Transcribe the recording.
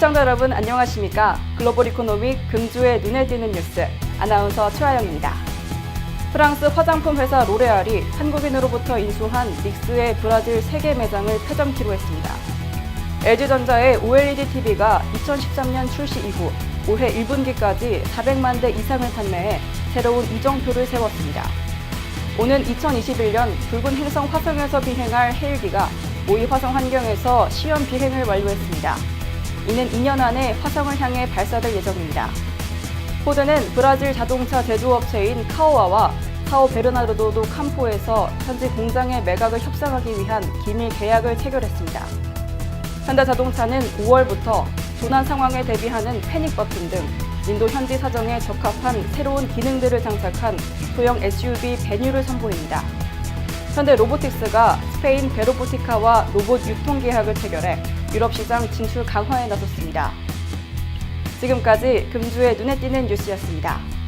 시청자 여러분 안녕하십니까? 글로벌 이코노믹 금주의 눈에 띄는 뉴스 아나운서 최하영입니다. 프랑스 화장품 회사 로레알이 한국인으로부터 인수한 닉스의 브라질 세계 매장을 폐점키로 했습니다. LG전자의 OLED TV가 2013년 출시 이후 올해 1분기까지 400만 대 이상을 판매해 새로운 이정표를 세웠습니다. 오는 2021년 붉은 행성 화성에서 비행할 헬기가 모의 화성 환경에서 시험 비행을 완료했습니다. 이는 2년 안에 화성을 향해 발사될 예정입니다. 포드는 브라질 자동차 제조업체인 카오아와 사오 베르나르도도 캠포에서 현지 공장의 매각을 협상하기 위한 기밀 계약을 체결했습니다. 현대자동차는 5월부터 조난 상황에 대비하는 패닉 버튼 등 인도 현지 사정에 적합한 새로운 기능들을 장착한 소형 SUV 베뉴를 선보입니다. 현대 로보틱스가 스페인 베로보티카와 로봇 유통 계약을 체결해 유럽 시장 진출 강화에 나섰습니다. 지금까지 금주의 눈에 띄는 뉴스였습니다.